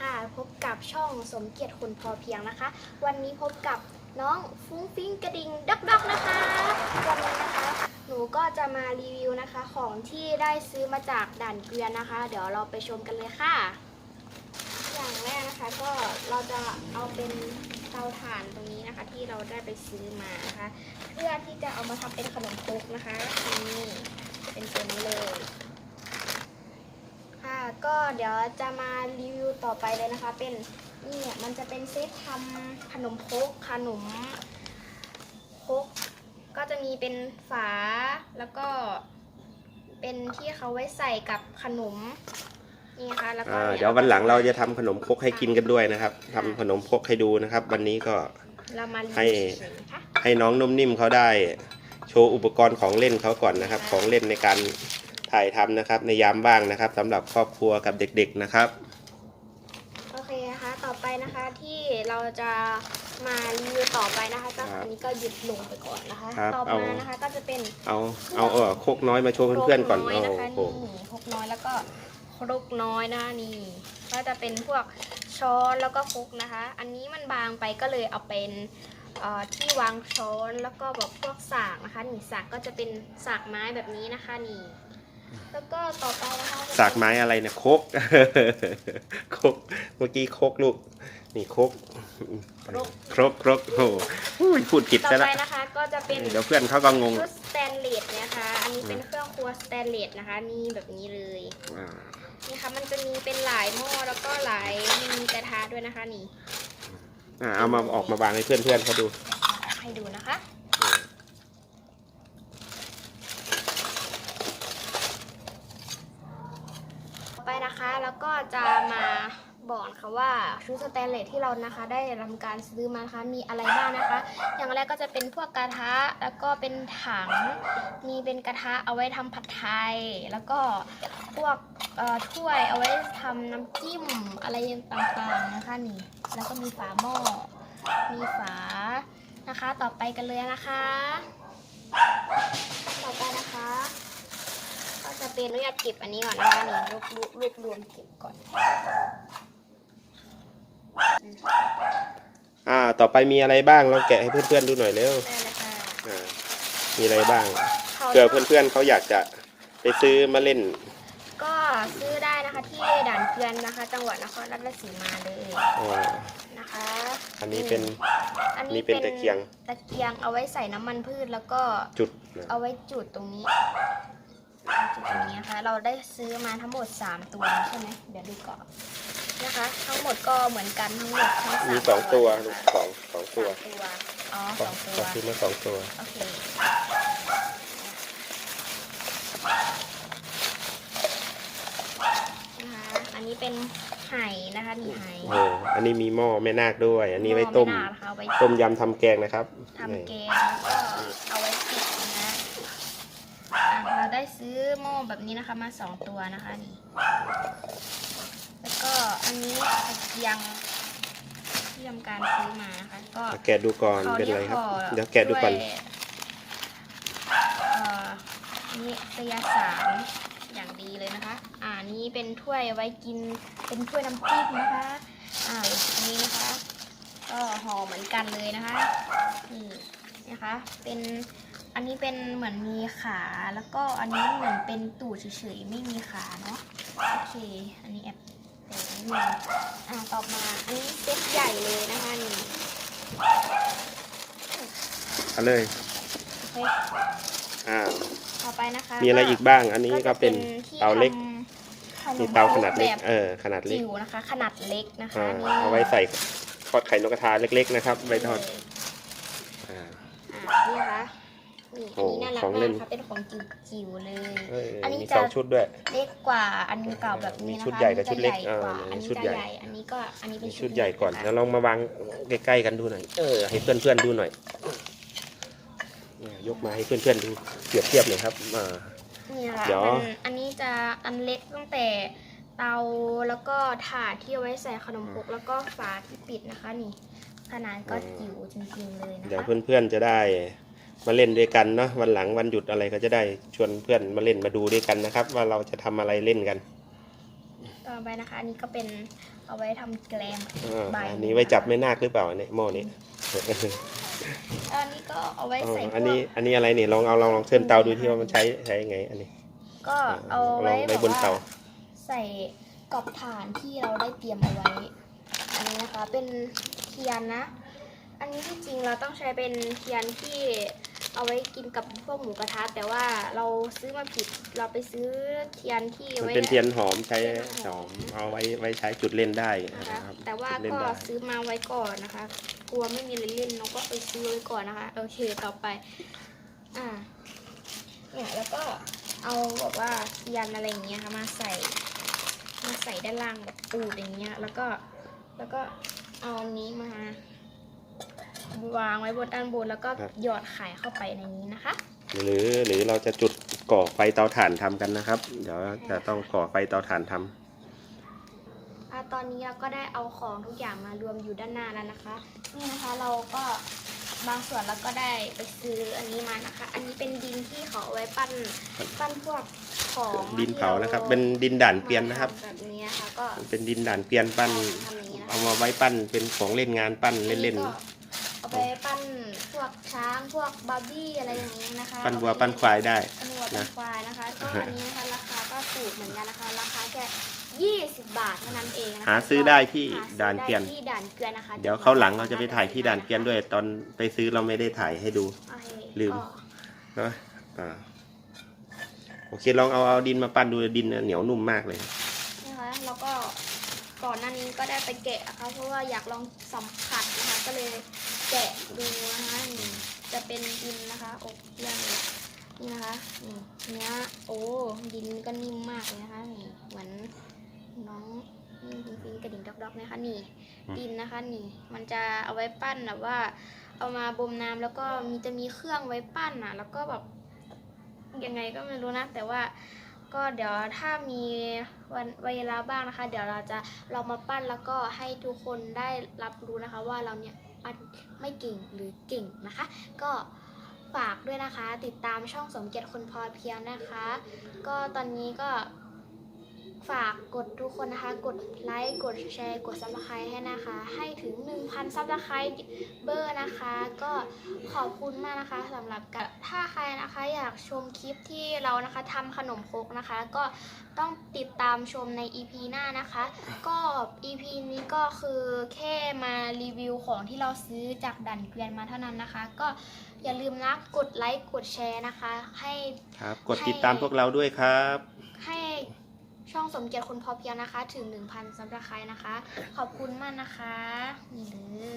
ค่ะ พบกับช่องสมเกียรติคนพอเพียงนะคะ วันนี้พบกับน้องฟุ้งฟิ้งกระดิ่งดักดักนะคะ วันนี้นะคะหนูก็จะมารีวิวนะคะของที่ได้ซื้อมาจากด่านเกวียนนะคะ เดี๋ยวเราไปชมกันเลยค่ะ อย่างแรกนะคะก็เราจะเอาเป็นเตาถ่านตรงนี้นะคะ ที่เราได้ไปซื้อมานะคะ เพื่อที่จะเอามาทำเป็นขนมครกนะคะนี่เป็นตัวนี้เลย เดี๋ยวจะมารีวิวต่อไปเลยนะคะ เป็นนี่อะมันจะเป็นเซตทำขนมครกขนมครกก็จะมีเป็นฝาแล้วก็เป็นที่เขาไว้ใส่กับขนมนี่นะคะแล้วก็อ่านี่เดี๋ยววันหลังเราจะทำขนมครกให้กินกันด้วยนะครับทำขนมครกให้ดูนะครับ วันนี้ก็ เรามารีให้วิวเฉยๆนะคะให้น้องนุ่มนิ่มเขาได้ โชว์อุปกรณ์ของเล่นเขาก่อนนะครับ ของเล่นในการ ถ่ายทำนะครับ ในยามว่างนะครับสำหรับครอบครัวกับเด็กๆนะครับ โอเคนะคะต่อไปนะคะที่เราจะมารีวิวต่อไปนะคะก็ครับอันนี้ก็หยุดลงไปก่อนนะคะ ครับต่อเอามานะคะก็จะเป็นเอาเอาเออครกน้อยมาโชว์เพื่อนๆก่อนครกน้อยโอ้นะคะโหนี่ครกน้อยแล้วก็ครกน้อยนะคะนี่ ก็จะเป็นพวกช้อนแล้วก็ครกนะคะ อันนี้มันบางไปก็เลยเอาเป็นเอ่อที่วางช้อนแล้วก็แบบพวกสากนะคะนี่สากก็จะเป็นสากไม้แบบนี้นะคะนี่ แล้วก็ต่อไปนะคะจะเป็นสากไม้อะไรเนี่ยครกครกเมื่อกี้ครกลูก นี่ครกครกครกครกโอ้โหอุ้ยพูดผิดต่อซะไปละนะคะก็จะเป็นเดี๋ยวเพื่อนเขาก็งง ชุดสแตนเลสนะคะ อันนี้เป็นเครื่องครัวสแตนเลสนะคะ นี่แบบนี้เลยอ่านี่ค่ะมันจะมีเป็นหลายหม้อแล้วก็หลายมีกระทะด้วยนะคะนี่ อ่าเอามาออกมาวางให้เพื่อนๆเขาดู ให้ดูนะคะ ไปนะคะแล้วก็จะมาบอกนะคะว่าชุดสแตนเลสที่เรานะคะ ได้ทำการซื้อมานะคะมีอะไรบ้างนะคะ อย่างแรกก็จะเป็นพวกกระทะแล้วก็เป็นถัง มีเป็นกระทะเอาไว้ทำผัดไทย แล้วก็พวกถ้วยเอาไว้ทำน้ำจิ้มอะไรต่างๆนะคะนี่แล้วก็มีฝาหม้อมีฝานะคะต่อไปกันเลยนะคะ จะเป็นอนุญาตเก็บอันนี้ก่อนนะคะนี่รวบรวบรวบรวมเก็บก่อน อ่า ต่อไปมีอะไรบ้างเราแกะให้เพื่อนๆดูหน่อยเร็วได้เลยค่ะอ่ามีอะไรบ้างเขาเผื่อเพื่อนๆเขาอยากจะไปซื้อมาเล่น ก็ซื้อได้นะคะที่ด่านเกวียนนะคะ จังหวัดนครราชสีมาเลยอ่านะคะ อันนี้เป็น อันนี่นี้เป็นตะเกียง ตะเกียงเอาไว้ใส่น้ำมันพืชแล้วก็จุดนะเอาไว้จุดตรงนี้ จุดตรงนี้นะคะ เราได้ซื้อมาทั้งหมด 3 ตัวใช่ไหมเดี๋ยวดูก่อนนะคะ ทั้งหมดก็เหมือนกันทั้งหมดทั้งสามมีสองตัวลูกนะคะสองสองตัว สามตัวอ๋อสองตัวก็ซื้อมาสองตัว โอเคนะคะอันนี้เป็นไห่นะคะนี่ไห่โอ้โหอันนี้มีหม้อแม่นาคด้วย อันนี้ไว้ต้ม หอแนาคนะคะเอาไว้ต้มยำทำแกงนะครับทำแกงแล้วก็เอาไว้ปิดนะอะ เราได้ซื้อหม้อแบบนี้นะคะมาสองตัวนะคะนี่แล้วก็อันนี้ตะเกียงที่ทำการซื้อมานะคะก็แกะดูก่อนเขาเป็นเรียไรกครับห่อเดี๋ยวแกะดูก่อนวยเอ่อนี่กระยาสารอย่างดีเลยนะคะ อ่านี่เป็นถ้วยไว้กินเป็นถ้วยน้ำจิ้มนะคะ อ่าอันนี้นะคะ ก็ห่อเหมือนกันเลยนะคะนี่นะคะ เป็น อันนี้เป็นเหมือนมีขาแล้วก็อันนี้เหมือนเป็นตูดเฉยๆไม่มีขาเนาะโอเค อันนี้แอบเดี๋ยวนิดนึงอ่าต่อมาอันนี้เซตใหญ่เลยนะคะนี่เอาเลยโอเคอ่าต่อไปนะคะมีอะไรอีกบ้าง อันนี้ก็เป็นที่เตาเล็กทำขนมีเตาขนาดเล็กแบบเออ ขนาดเล็กจิ๋วนะคะ ขนาดเล็กนะคะอ่านี่เอาไว้ใส่ทอดไข่นกกระทาเล็ก ๆ นะครับไว้ทอดอ่าอ่านี่นะคะ นี่โอ้อันนี้น่ารักของมาเล่กนนะคะเป็นของจิ๋วๆเลยเอออันนี้มีจะสองชุดด้วยเล็กกว่าอันเก่าแบบนี้มีนะคะชุดใหญ่กับอันนี้ชุดเล็กจะใหญ่กว่าอ่าอันนี้ชุดจะใหญ่ใหญ่ อันนี้ก็อันนี้เป็นมีชุดใหญ่ก่อนะคะแล้วลองมาวางใกล้ๆกันดูหน่อยเออให้เพื่อนๆดูหน่อยเนี่ยยกมาให้เพื่อนๆดูเปรียบเทียบหน่อยครับอ่านี่ค่ะเดี๋ยวมันอันนี้จะอันเล็กตั้งแต่เตาแล้วก็ถาดที่เอาไว้ใส่ขนมครกแล้วก็ฝาที่ปิดนะคะนี่ขนาดก็จิ๋วจริงๆเลยนะเดี๋ยวคะเพื่อนๆจะได้ มาเล่นด้วยกันเนาะวันหลังวันหยุดอะไรก็จะได้ชวนเพื่อนมาเล่นมาดูด้วยกันนะครับ ว่าเราจะทำอะไรเล่นกันตต่อไปนะคะ อันนี้ก็เป็นเอาไว้ทำแกลมอ่าใบอันนี้ไว้จับแม่นาคหรือเปล่าเนี่ยหม้อนี้ อันนี้ก็เอาไว้อ๋อใส่พวกอันนี้อันนี้อะไรเนี่ยลองเอาลองลองเชิญเตาดูที่ว่ามันใช้ใช้ยังไง อันนี้ก็เอาลไว้องแบไว้บบนว่าเตาใส่กรอบฐานที่เราได้เตรียมเอาไว้ อันนี้นะคะเป็นเทียนนะ อันนี้ที่จริงเราต้องใช้เป็นเทียนที่ เอาไว้กินกับพวกหมูกระทะแต่ว่าเราซื้อมาผิดเราไปซื้อเทียนที่มันไว้ เป็นเทียนหอมใช้เทียนหหออมมเอาไว้ไว้ใช้จุดเล่นได้นะนะคะครับแต่ว่าจุดเล่นก็ได้ซื้อมาไว้ก่อนนะคะ กลัวไม่มีอะไรเล่นเราก็ไปซื้อไว้ก่อนนะคะ โอเคต่อไป อ่า เนี่ยแล้วก็เอาแบบว่าเทียนอะไรอย่างเงี้ยค่ะมาใส่ มาใส่ด้านล่างแบบปูดอย่างเงี้ย แล้วก็แล้วก็เอาอันนี้มา วางไว้บนด้านบนแล้วก็หยอดไข่เข้าไปในนี้นะคะ หรือหรือเราจะจุดก่อไฟเตาถ่านทำกันนะครับ เดี๋ยวจะต้องก่อไฟเตาถ่านทำ อะตอนนี้เราก็ได้เอาของทุกอย่างมารวมอยู่ด้านหน้าแล้วนะคะ นี่นะคะเราก็บางส่วนเราก็ได้ไปซื้ออันนี้มานะคะ อันนี้เป็นดินที่เขาเอาไว้ปั้นปั้นพวกของดินเผานะครับ เป็นดินด่านเกวียนนะครับ แบบนี้นะคะก็เป็นดินด่านเกวียนปั้น ทำอย่างนี้นะคะเอามาไว้ปั้นเป็นของเล่นงานปั้นเล่นก็ เอาไปปั้นพวกช้างพวกบาร์บี้อะไรอย่างนี้นะคะๆปั้นวัวปั้นควายได้ปั้นวัวปั้นควายนะคะก็อันนี้นะคะราคาก็ถูกเหมือนกันนะคะราคาแค่20บาทเท่านั้นเองนะคะหาซื้อได้ที่หซื้อด่านเกวียนที่ด่านเกวียนนะคะเดี๋ยวเขาวหลังเราจะไปถ่ายที่ด่านเกวียนด้วย ตอนไปซื้อเราไม่ได้ถ่ายให้ดูโอเคลืมก็เนาะอ่าโอเคลองเอาเอาดินมาปั้นดูดินเหนียวนุ่มมากเลยนะคะแล้วก็ก่อนหน้านี้ก็ได้ไปแกะนะคะเพราะว่าอยากลองสัมผัสนะคะก็เลย แกะดูนะคะนี่จะเป็นดินนะคะ อบเยี่ยงนี่นะคะนี่เนี้ยโอ้ดินก็นิ่มมากเลยนะคะนี่เหมือนน้องนี่ฟิงฟิงกระดิ่งดอกๆนะคะนี่ดินนะคะนี่ มันจะเอาไว้ปั้นแบบว่า เอามาบ่มน้ำแล้วก็มีจะมีเครื่องไว้ปั้นอะ แล้วก็แบบยังไงก็ไม่รู้นะ แต่ว่า ก็เดี๋ยวถ้ามีวันเวลาบ้างนะคะ เดี๋ยวเราจะเรามาปั้นแล้วก็ให้ทุกคนได้รับรู้นะคะ ว่าเราเนี่ยปั้นไม่เก่งหรือเก่งนะคะ ก็ฝากด้วยนะคะ ติดตามช่องสมเกียรติคนพอเพียงนะคะ ก็ตอนนี้ก็ ฝากกดทุกคนนะคะ กดไลค์กดแชร์ กดซับสไครต์ให้นะคะ ให้ถึง 1,000ซับสไครต์เบอร์นะคะ ก็ขอบคุณมากนะคะสำหรับกับถ้าใครนะคะอยากชมคลิปที่เรานะคะทำขนมครกนะคะ ก็ต้องติดตามชมใน EP หน้านะคะ ก็ EP นี้ก็คือแค่มารีวิวของที่เราซื้อจากดันเกวียนมาเท่านั้นนะคะ ก็อย่าลืมนะกดไลค์กดแชร์นะคะ ให้ครับกดติดตามพวกเราด้วยครับ ให้ ช่องสมเกียรติคุณพอเพียงนะคะ ถึง 1,000ซับสไครต์นะคะ ขอบคุณมากนะคะนี่เลย